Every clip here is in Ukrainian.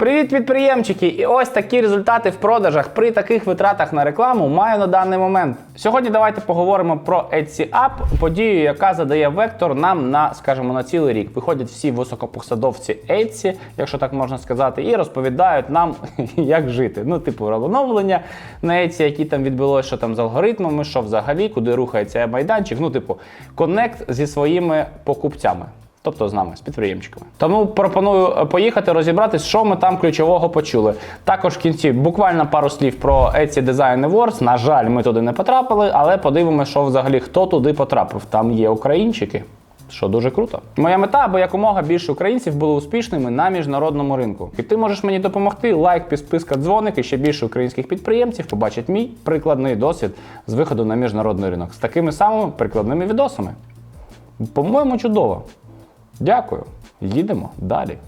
Привіт, підприємчики! І ось такі результати в продажах при таких витратах на рекламу маю на даний момент. Сьогодні давайте поговоримо про Etsy App, подію, яка задає вектор нам на, скажімо, на цілий рік. Виходять всі високопосадовці Etsy, якщо так можна сказати, і розповідають нам, як жити. Ну, типу, оновлення на Etsy, які там відбулося, що там з алгоритмами, що взагалі, куди рухається майданчик. Ну, типу, коннект зі своїми покупцями. Тобто з нами, з підприємчиками. Тому пропоную е, поїхати розібратись, що ми там ключового почули. Також в кінці буквально пару слів про Etsy Design Awards. На жаль, ми туди не потрапили, але подивимося, що взагалі хто туди потрапив. Там є українчики. Що дуже круто. Моя мета, аби якомога більше українців були успішними на міжнародному ринку. І ти можеш мені допомогти. Лайк, підписка, дзвоник і ще більше українських підприємців побачать мій прикладний досвід з виходу на міжнародний ринок з такими самими прикладними відосами. По-моєму, чудово. Дякую. Їдемо далі.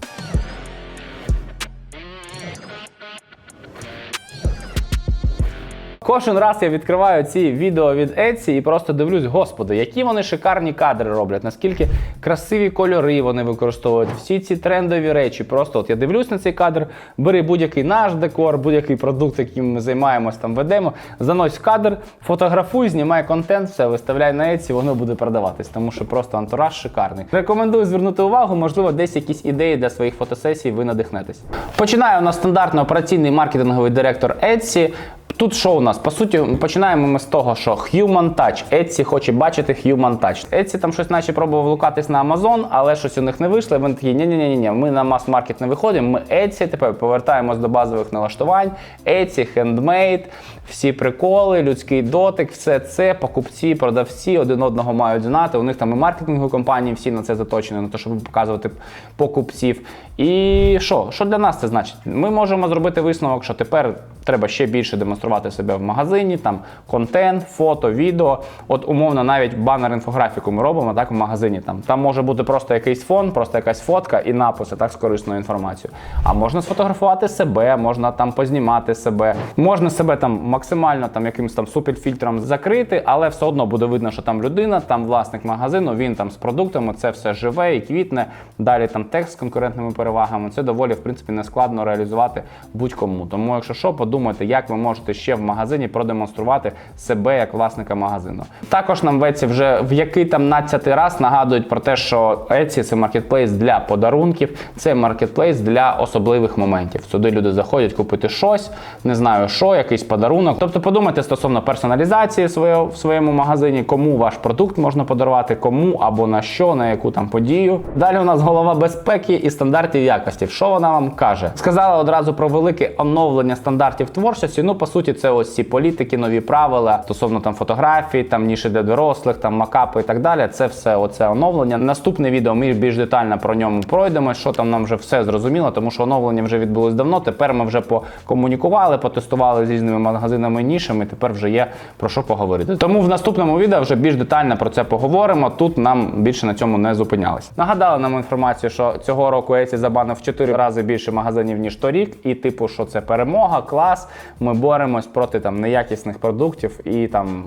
Кожен раз я відкриваю ці відео від Etsy і просто дивлюсь, господи, які вони шикарні кадри роблять, наскільки красиві кольори вони використовують, всі ці трендові речі. Просто от я дивлюсь на цей кадр, бери будь-який наш декор, будь-який продукт, яким ми займаємось, там ведемо, занось в кадр, фотографуй, знімай контент, все, виставляй на Etsy, воно буде продаватись, тому що просто антураж шикарний. Рекомендую звернути увагу, можливо, десь якісь ідеї для своїх фотосесій ви надихнетесь. Починаю у нас стандартний операційний маркетинговий директор Etsy. Тут що у нас? По суті, починаємо ми з того, що Human Touch. Etsy хоче бачити Human Touch. Etsy там щось наче пробував лукатись на Amazon, але щось у них не вийшло. Вони такі, ні ні ні ні ми на мас-маркет не виходимо. Ми Etsy, тепер повертаємось до базових налаштувань. Etsy, Handmade, всі приколи, людський дотик, все це, покупці, продавці один одного мають знати. У них там і маркетингові компанії всі на це заточені, на те, щоб показувати покупців. І що? Що для нас це значить? Ми можемо зробити висновок, що тепер треба ще більше демонструвати себе в магазині, там контент, фото, відео. От умовно, навіть банер інфографіку ми робимо так в магазині. Там там може бути просто якийсь фон, просто якась фотка і написи так з корисною інформацією. А можна сфотографувати себе, можна там познімати себе, можна себе там максимально там якимось там суперфільтром закрити, але все одно буде видно, що там людина, там власник магазину, він там з продуктами, це все живе і квітне. Далі там текст з конкурентними перевагами. Це доволі в принципі не складно реалізувати будь-кому. Тому, якщо що, подумайте, як ви можете ще в магазині продемонструвати себе як власника магазину. Також нам в Etsy вже в який там надцятий раз нагадують про те, що Etsy – це маркетплейс для подарунків, це маркетплейс для особливих моментів. Сюди люди заходять купити щось, не знаю що, якийсь подарунок. Тобто подумайте стосовно персоналізації своє, в своєму магазині, кому ваш продукт можна подарувати, кому або на що, на яку там подію. Далі у нас голова безпеки і стандартів якості. Що вона вам каже? Сказала одразу про велике оновлення стандартів творчості. Ну, по суті, це ось ці політики, нові правила стосовно там фотографій, там ніші для дорослих, там макапи і так далі. Це все оце оновлення. Наступне відео ми більш детально про ньому пройдемо. Що там нам вже все зрозуміло, тому що оновлення вже відбулось давно. Тепер ми вже покомунікували, потестували з різними магазинами і нішами. Тепер вже є про що поговорити. Тому в наступному відео вже більш детально про це поговоримо. Тут нам більше на цьому не зупинялись. Нагадали нам інформацію, що цього року Etsy забанив в 4 рази більше магазинів ніж торік, і типу, що це перемога, клас. Ми боремось проти там неякісних продуктів і там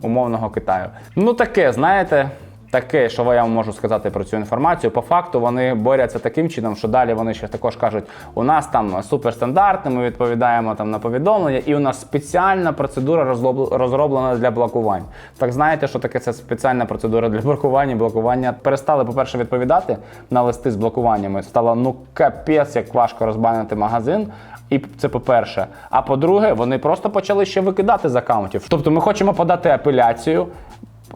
умовного Китаю. Ну таке, знаєте. Таке, що я вам можу сказати про цю інформацію. По факту вони борються таким чином, що далі вони ще також кажуть, у нас там суперстандарти, ми відповідаємо там на повідомлення, і у нас спеціальна процедура розроблена для блокувань. Так знаєте, що таке це спеціальна процедура для блокування? Блокування перестали, по-перше, відповідати на листи з блокуваннями. Стало ну капець, як важко розбанити магазин. І це по-перше. А по-друге, вони просто почали ще викидати з аккаунтів. Тобто ми хочемо подати апеляцію.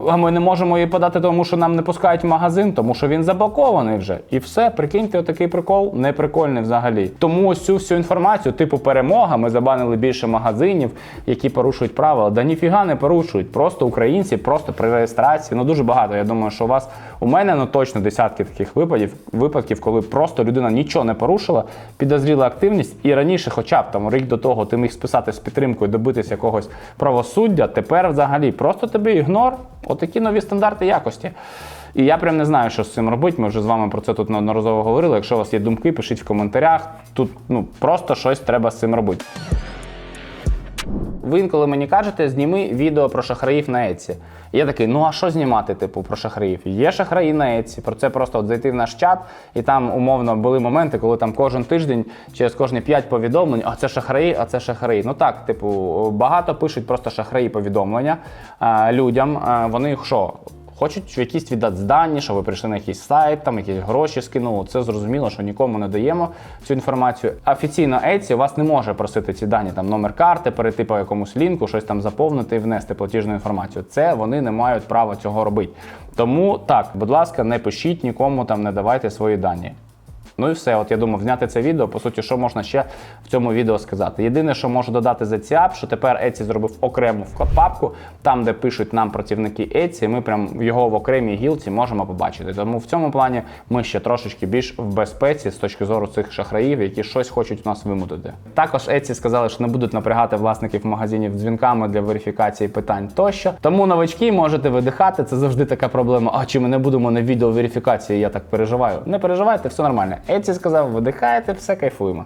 А ми не можемо її подати, тому що нам не пускають в магазин, тому що він заблокований вже. І все, прикиньте, отакий прикол не прикольний взагалі. Тому ось цю всю інформацію, типу перемога, ми забанили більше магазинів, які порушують правила. Да ніфіга не порушують. Просто українці, просто при реєстрації. Ну дуже багато. Я думаю, що у вас у мене ну точно десятки таких випадків, випадків, коли просто людина нічого не порушила, підозріла активність, і раніше, хоча б там рік до того, ти міг списати з підтримкою, добитися якогось правосуддя. Тепер взагалі просто тобі ігнор. Отакі нові стандарти якості. І я прям не знаю, що з цим робити. Ми вже з вами про це тут неодноразово говорили. Якщо у вас є думки, пишіть в коментарях. Тут ну просто щось треба з цим робити. Ви інколи мені кажете, зніми відео про шахраїв на Еці. Я такий, ну а що знімати, типу, про шахраїв? Є шахраї на Еці. Про це просто от зайти в наш чат, і там умовно були моменти, коли там кожен тиждень через кожні 5 повідомлень, а це шахраї, а це шахраї. Ну так, типу, багато пишуть просто шахраї повідомлення а, людям. А, вони що? Хочуть якісь віддати здані, що ви прийшли на якийсь сайт, там якісь гроші скинули. Це зрозуміло, що нікому не даємо цю інформацію. Офіційно Etsy вас не може просити ці дані, там номер карти, перейти по якомусь лінку, щось там заповнити і внести платіжну інформацію. Це вони не мають права цього робити. Тому так, будь ласка, не пишіть нікому там, не давайте свої дані. Ну і все. От я думав, зняти це відео. По суті, що можна ще в цьому відео сказати? Єдине, що можу додати за ЦІАП, що тепер Etsy зробив окрему папку, там, де пишуть нам працівники Etsy, ми прям його в окремій гілці можемо побачити. Тому в цьому плані ми ще трошечки більш в безпеці з точки зору цих шахраїв, які щось хочуть у нас вимутити. Також Etsy сказали, що не будуть напрягати власників магазинів дзвінками для верифікації питань тощо. Тому новачки можете видихати. Це завжди така проблема. А чи ми не будемо на відео верифікації? Я так переживаю. Не переживайте, все нормально. Etsy сказав, видихаєте, все кайфуємо.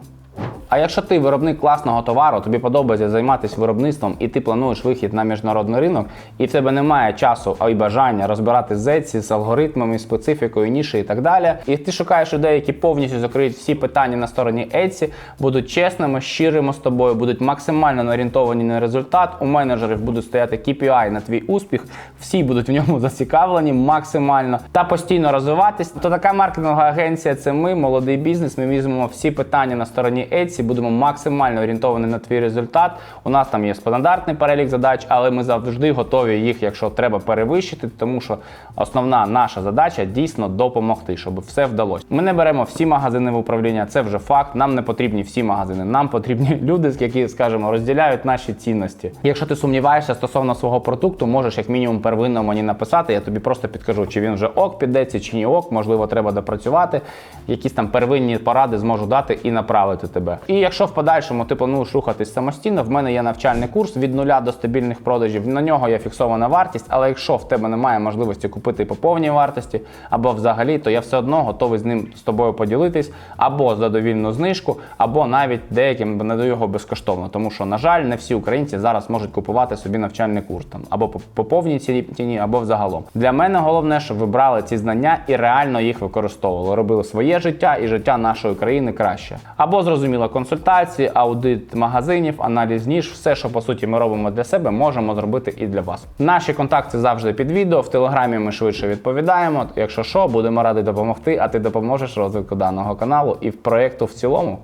А якщо ти виробник класного товару, тобі подобається займатися виробництвом, і ти плануєш вихід на міжнародний ринок, і в тебе немає часу а й бажання розбирати з Etsy, з алгоритмами, специфікою, ніші і так далі. І ти шукаєш людей, які повністю закриють всі питання на стороні Etsy, будуть чесними, щирими з тобою, будуть максимально орієнтовані на результат. У менеджерів будуть стояти KPI на твій успіх, всі будуть в ньому зацікавлені максимально та постійно розвиватись. То така маркетингова агенція це ми, молодий бізнес. Ми візьмемо всі питання на стороні Etsy, будемо максимально орієнтовані на твій результат. У нас там є стандартний перелік задач, але ми завжди готові їх, якщо треба, перевищити, тому що основна наша задача дійсно допомогти, щоб все вдалося. Ми не беремо всі магазини в управління, це вже факт. Нам не потрібні всі магазини. Нам потрібні люди, які, скажімо, розділяють наші цінності. Якщо ти сумніваєшся стосовно свого продукту, можеш як мінімум первинно мені написати. Я тобі просто підкажу, чи він вже ок підеться, чи ні ок, можливо, треба допрацювати. Якісь там первинні поради зможу дати і направити тебе. І якщо в подальшому ти плануєш рухатись самостійно, в мене є навчальний курс від нуля до стабільних продажів. На нього є фіксована вартість, але якщо в тебе немає можливості купити по повній вартості, або взагалі, то я все одно готовий з ним з тобою поділитись, або за довільну знижку, або навіть деяким надаю його безкоштовно. Тому що, на жаль, не всі українці зараз можуть купувати собі навчальний курс там або по, по повній ціні, або взагалом. Для мене головне, щоб ви брали ці знання і реально їх використовували, робили своє життя і життя нашої країни краще. Або зрозуміло, консультації, аудит магазинів, аналіз ніж, все, що по суті ми робимо для себе, можемо зробити і для вас. Наші контакти завжди під відео. В телеграмі ми швидше відповідаємо. Якщо що, будемо раді допомогти, а ти допоможеш розвитку даного каналу і проєкту в цілому.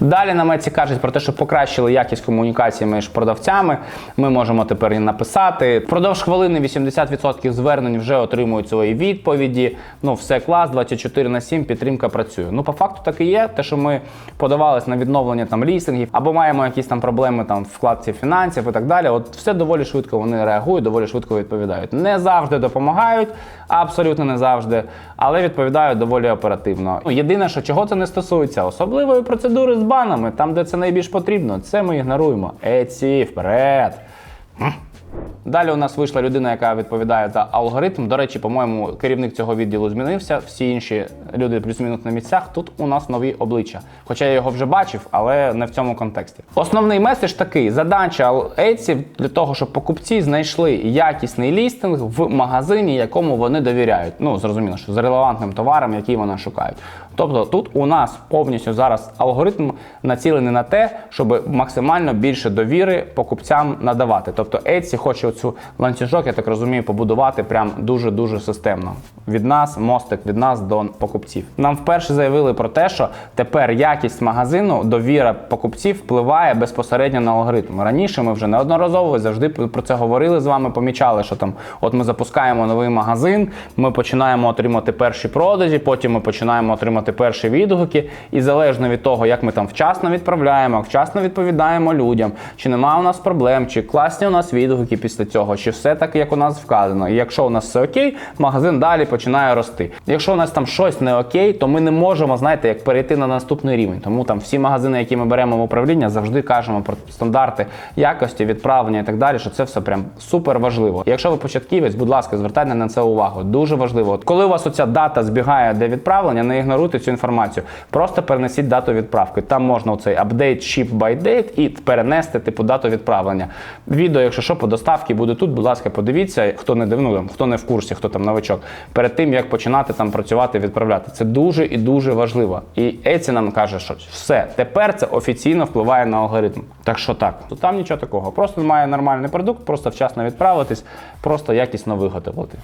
Далі на Меці кажуть про те, що покращили якість комунікації між продавцями. Ми можемо тепер і написати. Впродовж хвилини 80% звернень вже отримують свої відповіді. Ну, все клас, 24 на 7, підтримка працює. Ну, по факту так і є. Те, що ми подавались на відновлення там лістингів, або маємо якісь там проблеми там вкладці фінансів і так далі. От все доволі швидко вони реагують, доволі швидко відповідають. Не завжди допомагають, абсолютно не завжди, але відповідають доволі оперативно. Ну, єдине, що чого це не стосується, особливої процедури з банами, там, де це найбільш потрібно, це ми ігноруємо. Еці, вперед. Далі у нас вийшла людина, яка відповідає за алгоритм. До речі, по-моєму, керівник цього відділу змінився. Всі інші люди плюс-мінус на місцях. Тут у нас нові обличчя. Хоча я його вже бачив, але не в цьому контексті. Основний меседж такий: задача Etsy для того, щоб покупці знайшли якісний лістинг в магазині, якому вони довіряють. Ну зрозуміло, що з релевантним товаром, який вони шукають. Тобто тут у нас повністю зараз алгоритм націлений на те, щоб максимально більше довіри покупцям надавати. Тобто Etsy хоче оцю ланцюжок, я так розумію, побудувати прям дуже-дуже системно. Від нас, мостик від нас до покупців. Нам вперше заявили про те, що тепер якість магазину, довіра покупців впливає безпосередньо на алгоритм. Раніше ми вже неодноразово завжди про це говорили з вами, помічали, що там, от ми запускаємо новий магазин, ми починаємо отримати перші продажі, потім ми починаємо отримати перші відгуки, і залежно від того, як ми там вчасно відправляємо, вчасно відповідаємо людям, чи немає у нас проблем, чи класні у нас відгуки після цього, чи все так, як у нас вказано. І якщо у нас все окей, магазин далі починає рости. Якщо у нас там щось не окей, то ми не можемо, знаєте, як перейти на наступний рівень. Тому там всі магазини, які ми беремо в управління, завжди кажемо про стандарти якості, відправлення і так далі, що це все прям супер важливо. Якщо ви початківець, будь ласка, звертайте на це увагу. Дуже важливо. От коли у вас оця дата збігає для відправлення, не ігноруйте цю інформацію. Просто перенесіть дату відправки. Там можна оцей update ship by date і перенести типу дату відправлення. Відео, якщо що, по доставці буде тут. Будь ласка, подивіться, хто не див- ну, там, хто не в курсі, хто там новичок. Перед тим як починати там працювати, відправляти. Це дуже і дуже важливо. І Еці нам каже, що все, тепер це офіційно впливає на алгоритм. Так що так, то там нічого такого. Просто має нормальний продукт, просто вчасно відправитись, просто якісно виготовити.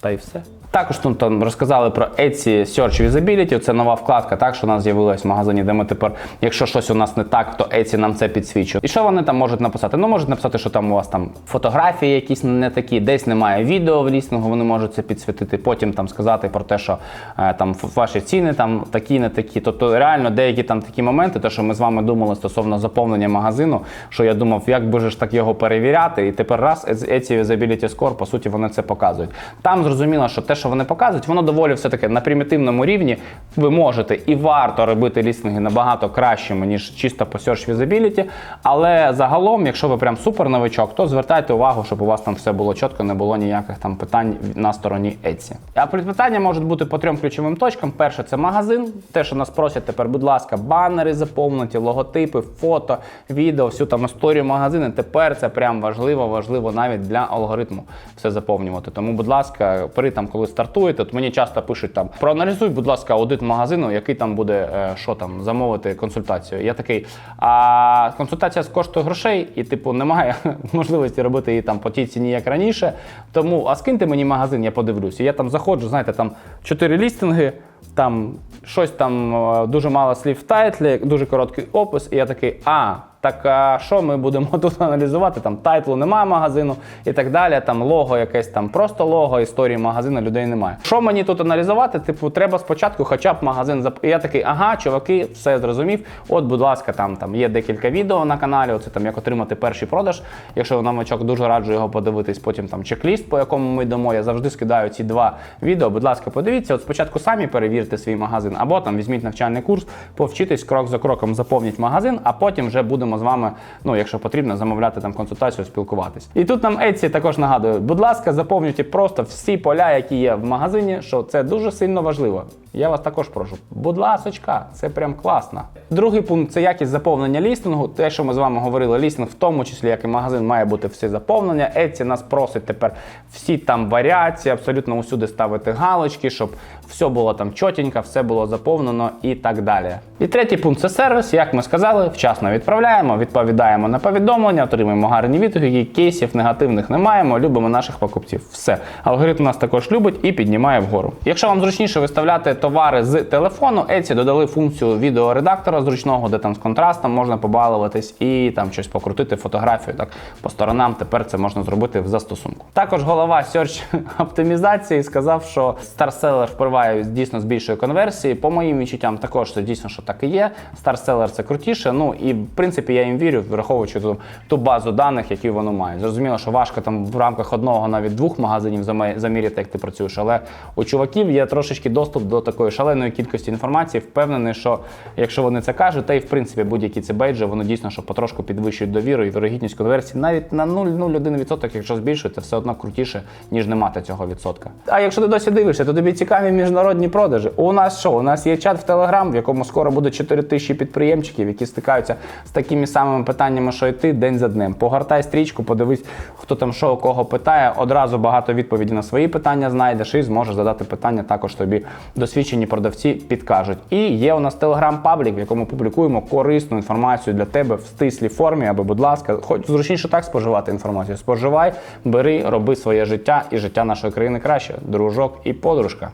Та й все. Також тут там розказали про Etsy Search Visibility. Це нова вкладка, так що у нас з'явилась в магазині, де ми тепер, якщо щось у нас не так, то Etsy нам це підсвічує. І що вони там можуть написати? Ну можуть написати, що там у вас там фотографії якісь не такі, десь немає відео в лістингу, вони можуть це підсвітити. Потім там сказати про те, що е, там ваші ціни там такі, не такі. Тобто реально деякі там такі моменти, те, що ми з вами думали стосовно заповнення магазину, що я думав, як би ж так його перевіряти, і тепер раз Etsy Visibility Score, по суті, вони це показують. Там зрозуміло, що те, що вони показують, воно доволі все таки на примітивному рівні. Ви можете і варто робити лістинги набагато кращими, ніж чисто по Search Visibility. Але загалом, якщо ви прям супер новичок, то звертайте увагу, щоб у вас там все було чітко, не було ніяких там питань на стороні Etsy. А питання можуть бути по трьом ключовим точкам. Перше це магазин. Те, що нас просять тепер, будь ласка, банери заповнені, логотипи, фото, відео, всю там історію магазину. Тепер це прям важливо, важливо навіть для алгоритму все заповнювати. Тому, будь ласка, при там, коли стартуєте, от мені часто пишуть там проаналізуй, будь ласка, аудит магазину, який там буде е, що там замовити консультацію. Я такий, а консультація коштує грошей, і типу немає можливості робити її там по тій ціні, як раніше. Тому а скиньте мені магазин, я подивлюся. Я там заходжу, знаєте, там чотири лістинги. Там щось там е, дуже мало слів в тайтлі, дуже короткий опис, і я такий, а, так а що ми будемо тут аналізувати? Там тайтлу немає магазину і так далі. Там лого якесь там просто лого, історії магазину людей немає. Що мені тут аналізувати? Типу, треба спочатку хоча б магазин зап... І я такий, ага, чуваки, все зрозумів. От, будь ласка, там, там є декілька відео на каналі. Оце там як отримати перший продаж. Якщо ви новачок, дуже раджу його подивитись. Потім там чек-ліст, по якому ми йдемо. Я завжди скидаю ці два відео. Будь ласка, подивіться. От спочатку самі перевірте свій магазин, або там візьміть навчальний курс, повчитись крок за кроком, заповніть магазин, а потім вже будемо з вами, ну якщо потрібно, замовляти там консультацію, спілкуватись. І тут нам Etsy також нагадує, будь ласка, заповнюйте просто всі поля, які є в магазині, що це дуже сильно важливо. Я вас також прошу. Будь ласочка, це прям класно. Другий пункт це якість заповнення лістингу. Те, що ми з вами говорили, лістинг, в тому числі як і магазин, має бути все заповнення. Etsy нас просить тепер всі там варіації, абсолютно усюди ставити галочки, щоб все було там чотенько, все було заповнено і так далі. І третій пункт це сервіс. Як ми сказали, вчасно відправляємо, відповідаємо на повідомлення, отримуємо гарні відгуки, кейсів негативних не маємо, любимо наших покупців. Все. Алгоритм нас також любить і піднімає вгору. Якщо вам зручніше виставляти товари з телефону, Etsy додали функцію відеоредактора зручного, де там з контрастом можна побалуватись і там щось покрутити, фотографію так по сторонам. Тепер це можна зробити в застосунку. Також голова Search оптимізації сказав, що старселер впливає дійсно збільшує конверсії. По моїм відчуттям, також це дійсно, що так і є. Старселер це крутіше. Ну і в принципі я їм вірю, враховуючи ту, ту базу даних, які воно має. Зрозуміло, що важко там в рамках одного, навіть двох магазинів заміряти, як ти працюєш. Але у чуваків є трошечки доступ до такої шаленої кількості інформації. Впевнений, що якщо вони це кажуть, та й в принципі будь-які ці бейджі, воно дійсно що потрошку підвищують довіру і вірогідність конверсії навіть на 0,01%, якщо збільшується, все одно крутіше, ніж не мати цього відсотка. А якщо ти досі дивишся, то тобі цікаві міжнародні продажі. У нас що? У нас є чат в Телеграм, в якому скоро буде 4 тисячі підприємчиків, які стикаються з такими самими питаннями, що й ти день за днем. Погортай стрічку, подивись, хто там що у кого питає. Одразу багато відповідей на свої питання знайдеш і зможеш задати питання. Також тобі досвідчені продавці підкажуть. І є у нас телеграм-паблік, в якому публікуємо корисну інформацію для тебе в стислій формі, аби, будь ласка, хоч зручніше так споживати інформацію. Споживай, бери, роби своє життя і життя нашої країни краще. Дружок і подружка.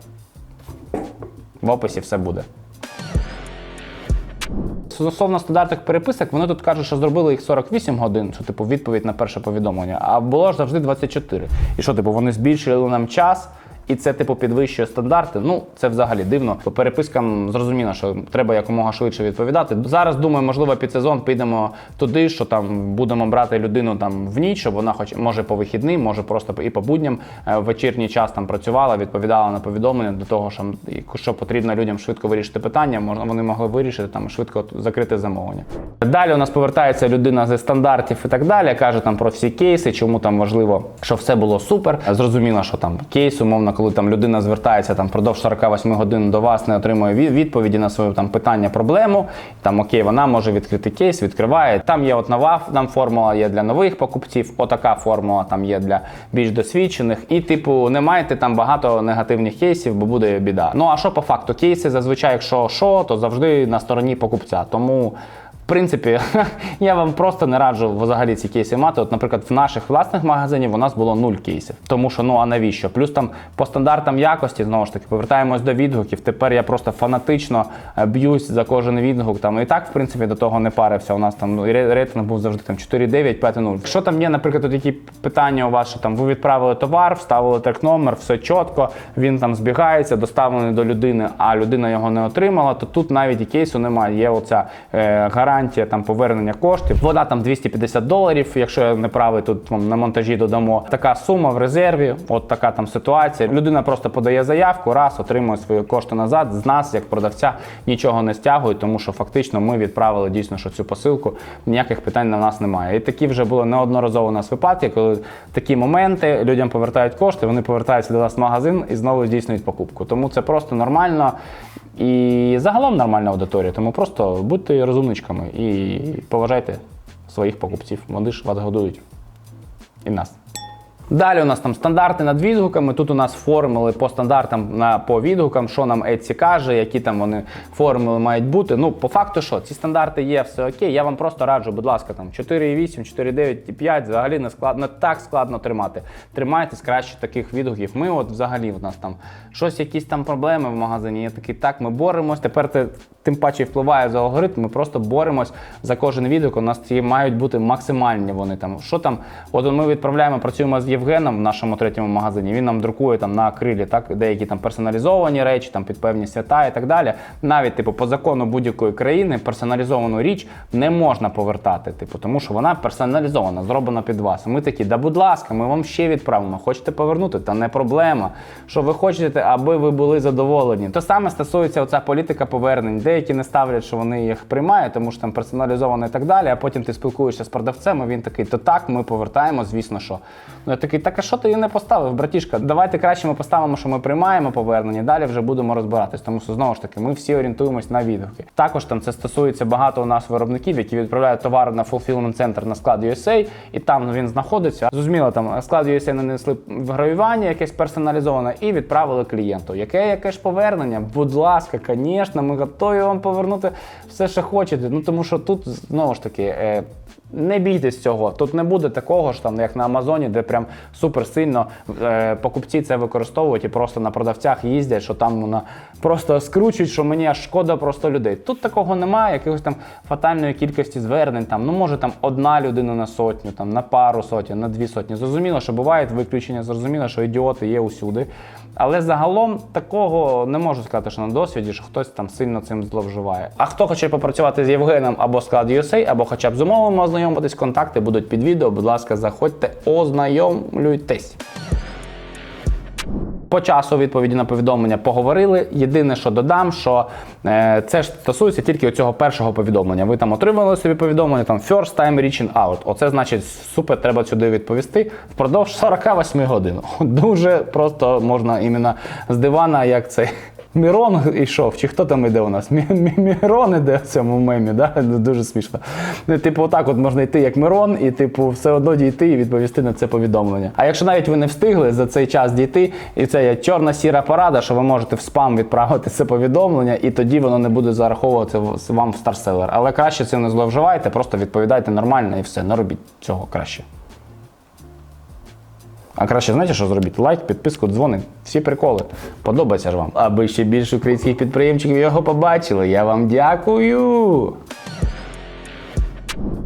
В описі все буде. Стосовно стандартних переписок, вони тут кажуть, що зробили їх 48 годин, що типу відповідь на перше повідомлення, а було ж завжди 24. І що, типу, вони збільшили нам час і це типу підвищує стандарти. Ну це взагалі дивно. По перепискам зрозуміло, що треба якомога швидше відповідати. Зараз думаю, можливо, під сезон підемо туди, що там будемо брати людину там в ніч, щоб вона хоч може по вихідним, може просто і по будням е, в вечірній час там працювала, відповідала на повідомлення до того, що, що потрібно людям швидко вирішити питання. Можна вони могли вирішити там швидко закрити замовлення. Далі у нас повертається людина зі стандартів і так далі. каже там про всі кейси, чому там важливо, що все було супер. Зрозуміло, що там кейс, умовно, коли там людина звертається там продовж 48 годин до вас, не отримує відповіді на своє там питання, проблему. Там окей, вона може відкрити кейс, відкриває. Там є от нова там формула, є для нових покупців. Отака формула там є для більш досвідчених. І, типу, не маєте там багато негативних кейсів, бо буде біда. Ну а що по факту? Кейси зазвичай, якщо що, то завжди на стороні покупця. Тому. Принципі, я вам просто не раджу взагалі ці кейси мати. От, наприклад, в наших власних магазинів у нас було нуль кейсів. Тому що ну а навіщо? Плюс там по стандартам якості, знову ж таки, повертаємось до відгуків. Тепер я просто фанатично е, б'юсь за кожен відгук. Там і так, в принципі, до того не парився. У нас там рейтинг був завжди там 4,9, 5,0. Що там є, наприклад, от які питання у вас, що там ви відправили товар, вставили трек номер, все чітко, він там збігається, доставлений до людини, а людина його не отримала, то тут навіть і кейсу немає. Є оця е, гарантія там повернення коштів. Вода там 250 доларів. Якщо я не правий, тут вам на монтажі додамо така сума в резерві. От така там ситуація. Людина просто подає заявку, раз отримує свої кошти назад. З нас, як продавця, нічого не стягують, тому що фактично ми відправили дійсно що цю посилку. Ніяких питань на нас немає. І такі вже були неодноразово у нас випадки, коли такі моменти людям повертають кошти, вони повертаються до нас в магазин і знову здійснюють покупку. Тому це просто нормально. І загалом нормальна аудиторія, тому просто будьте розумничками і поважайте своїх покупців. Вони ж вас годують. І нас. Далі у нас там стандарти над відгуками. Тут у нас формули по стандартам на по відгукам, що нам Etsy каже, які там вони формули мають бути. Ну, по факту, що ці стандарти є, все окей. Я вам просто раджу, будь ласка, там 4,8, 4,9 і 5 взагалі не складно, не так складно тримати. Тримайтесь краще таких відгуків. Ми, от взагалі, в нас там щось, якісь там проблеми в магазині. Я такий, так, ми боремось. Тепер це тим паче впливає за алгоритм. Ми просто боремось за кожен відгук. У нас ці мають бути максимальні. Вони там. Що там? От ми відправляємо, працюємо з Євгеном в нашому третьому магазині. Він нам друкує там на акрилі, так деякі там персоналізовані речі, там під певні свята і так далі. Навіть, типу, по закону будь-якої країни персоналізовану річ не можна повертати, типу, тому що вона персоналізована, зроблена під вас. Ми такі, да будь ласка, ми вам ще відправимо. Хочете повернути? Та не проблема. Що ви хочете, аби ви були задоволені. То саме стосується оця політика повернень. Деякі не ставлять, що вони їх приймають, тому що там персоналізовано і так далі. А потім ти спілкуєшся з продавцем, і він такий, то так, ми повертаємо, звісно, що. Ну я такий, так а що ти її не поставив, братішка? Давайте краще ми поставимо, що ми приймаємо повернення. Далі вже будемо розбиратись. Тому що знову ж таки, ми всі орієнтуємось на відгуки. Також там це стосується багато у нас виробників, які відправляють товар на fulfillment центр на склад USA, і там він знаходиться. Зрозуміло, там склад USA нанесли вгравювання, якесь персоналізоване, і відправили клієнту. Яке яке ж повернення? Будь ласка, звісно, ми готові вам повернути все, що хочете. Ну тому що тут знову ж таки. Е, не бійтесь цього. Тут не буде такого ж там, як на Амазоні, де прям супер сильно е, покупці це використовують і просто на продавцях їздять, що там вона просто скручують, що мені аж шкода просто людей. Тут такого немає, якихось там фатальної кількості звернень. Там ну може там одна людина на сотню, там на пару сотень, на дві сотні. Зрозуміло, що бувають виключення, зрозуміло, що ідіоти є усюди. Але загалом такого не можу сказати, що на досвіді, що хтось там сильно цим зловживає. А хто хоче попрацювати з Євгеном або склад USA, або хоча б з умовами ознайомитись, контакти будуть під відео. Будь ласка, заходьте, ознайомлюйтесь. По часу відповіді на повідомлення поговорили. Єдине, що додам, що е, це ж стосується тільки цього першого повідомлення. Ви там отримали собі повідомлення, там first time reaching out. Оце значить супер, треба сюди відповісти впродовж 48 годин. Дуже просто можна іменно з дивана, як цей. Мірон йшов, чи хто там іде у нас? Мі- Мі- Мірон іде в цьому мемі, да? дуже смішно. Ну, Типу, отак от можна йти як Мирон, і типу, все одно дійти і відповісти на це повідомлення. А якщо навіть ви не встигли за цей час дійти, і це є чорна сіра порада, що ви можете в спам відправити це повідомлення, і тоді воно не буде зараховувати вам в старселер. Але краще цим не зловживайте, просто відповідайте нормально і все, не робіть цього краще. А краще знаєте, що зробіть? Лайк, підписку, дзвоник. Всі приколи. Подобається ж вам. Аби ще більше українських підприємчиків його побачили. Я вам дякую.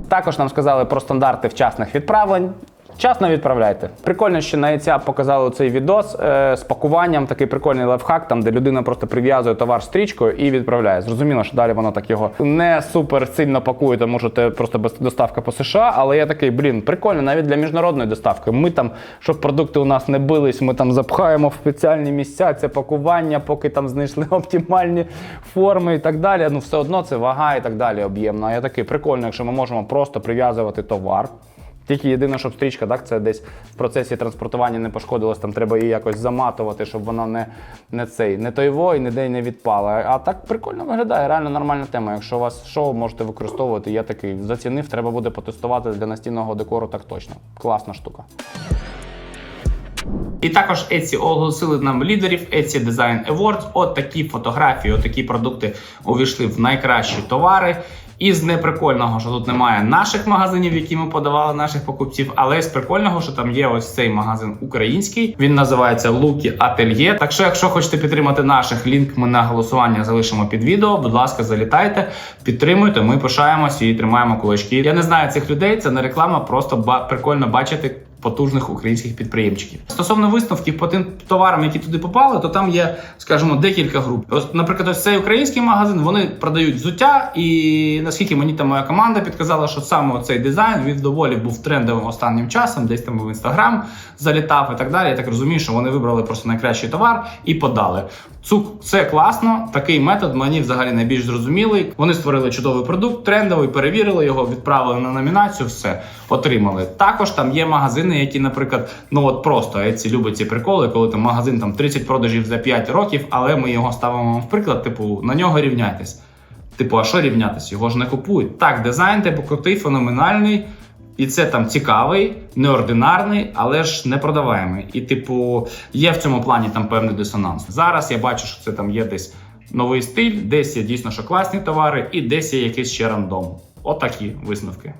Також нам сказали про стандарти вчасних відправлень. Вчасно відправляйте. Прикольно, що на ETSAP показали цей відос е, з пакуванням, такий прикольний лайфхак, там де людина просто прив'язує товар стрічкою і відправляє. Зрозуміло, що далі воно так його не супер сильно пакує, тому що це просто без- доставка по США. Але я такий, блін, прикольно, навіть для міжнародної доставки. Ми там, щоб продукти у нас не бились, ми там запхаємо в спеціальні місця це пакування, поки там знайшли оптимальні форми і так далі. Ну, все одно це вага і так далі об'ємно. А я такий прикольно, якщо ми можемо просто прив'язувати товар. Тільки єдине, щоб стрічка, так, це десь в процесі транспортування не пошкодилась, там треба її якось заматувати, щоб вона не, не цей, не той вой, ніде не відпала. А так прикольно виглядає, реально нормальна тема. Якщо у вас шоу можете використовувати, я такий зацінив, треба буде потестувати для настінного декору так точно. Класна штука. І також Etsy оголосили нам лідерів Etsy Design Awards. От такі фотографії, от такі продукти увійшли в найкращі товари. І з неприкольного, що тут немає наших магазинів, які ми подавали наших покупців, але з прикольного, що там є ось цей магазин український. Він називається Луки Ательє. Так що, якщо хочете підтримати наших, лінк ми на голосування залишимо під відео. Будь ласка, залітайте, підтримуйте. Ми пишаємось і тримаємо кулачки. Я не знаю цих людей, це не реклама, просто ба- прикольно бачити потужних українських підприємчиків. Стосовно висновків по тим товарам, які туди попали, то там є, скажімо, декілька груп. Ось, наприклад, ось цей український магазин, вони продають взуття, і наскільки мені там моя команда підказала, що саме цей дизайн він доволі був трендовим останнім часом, десь там в інстаграм залітав і так далі. Я так розумію, що вони вибрали просто найкращий товар і подали. Цук, це класно. Такий метод мені взагалі найбільш зрозумілий. Вони створили чудовий продукт, трендовий, перевірили його, відправили на номінацію, все отримали. Також там є магазини, які, наприклад, ну от просто Etsy любить ці приколи, коли там магазин там 30 продажів за 5 років, але ми його ставимо в приклад, типу, на нього рівняйтесь. Типу, а що рівнятись? Його ж не купують. Так, дизайн, типу, крутий, феноменальний. І це там цікавий, неординарний, але ж не продаваємий. І, типу, є в цьому плані там певний дисонанс. Зараз я бачу, що це там є десь новий стиль, десь є дійсно що класні товари, і десь є якийсь ще рандом. Отакі висновки.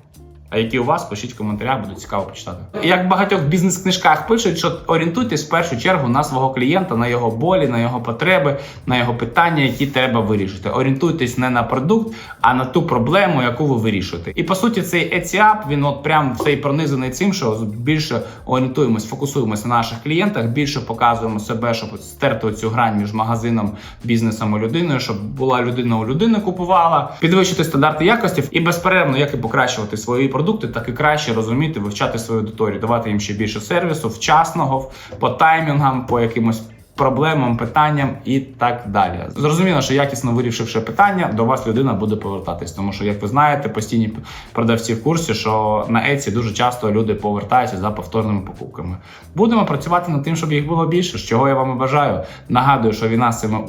А які у вас, пишіть в коментарях, буде цікаво почитати. Як в багатьох бізнес-книжках пишуть, що орієнтуйтесь в першу чергу на свого клієнта, на його болі, на його потреби, на його питання, які треба вирішити. Орієнтуйтесь не на продукт, а на ту проблему, яку ви вирішуєте. І по суті, цей App, він от прям цей пронизаний цим, що більше орієнтуємось, фокусуємося на наших клієнтах, більше показуємо себе, щоб стерти цю грань між магазином, бізнесом і людиною, щоб була людина у людини купувала, підвищити стандарти якості і безперервно, як і покращувати свої продукти, так і краще розуміти, вивчати свою аудиторію, давати їм ще більше сервісу, вчасного, по таймінгам, по якимось. Проблемам, питанням і так далі. Зрозуміло, що якісно вирішивши питання, до вас людина буде повертатись, тому що, як ви знаєте, постійні продавці в курсі, що на Etsy дуже часто люди повертаються за повторними покупками. Будемо працювати над тим, щоб їх було більше. Чого я вам бажаю. Нагадую, що війна з цими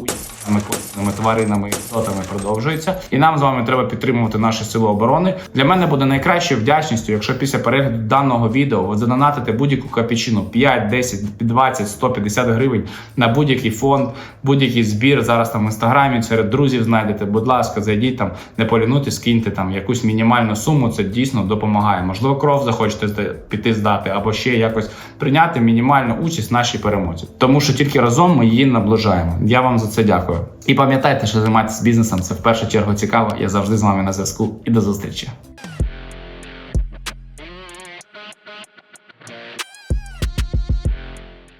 уїзними корисними тваринами і істотами продовжується, і нам з вами треба підтримувати наші сили оборони. Для мене буде найкращою вдячністю, якщо після перегляду даного відео ви задонатите будь-яку капічину 5, 10, 20, 150 гривень на будь-який фонд, будь-який збір. Зараз там в інстаграмі серед друзів знайдете. Будь ласка, зайдіть там, не полінуйте, скиньте там якусь мінімальну суму. Це дійсно допомагає. Можливо, кров захочете піти здати, або ще якось прийняти мінімальну участь в нашій перемозі. Тому що тільки разом ми її наближаємо. Я вам за це дякую. І пам'ятайте, що займатися бізнесом це в першу чергу цікаво. Я завжди з вами на зв'язку і до зустрічі.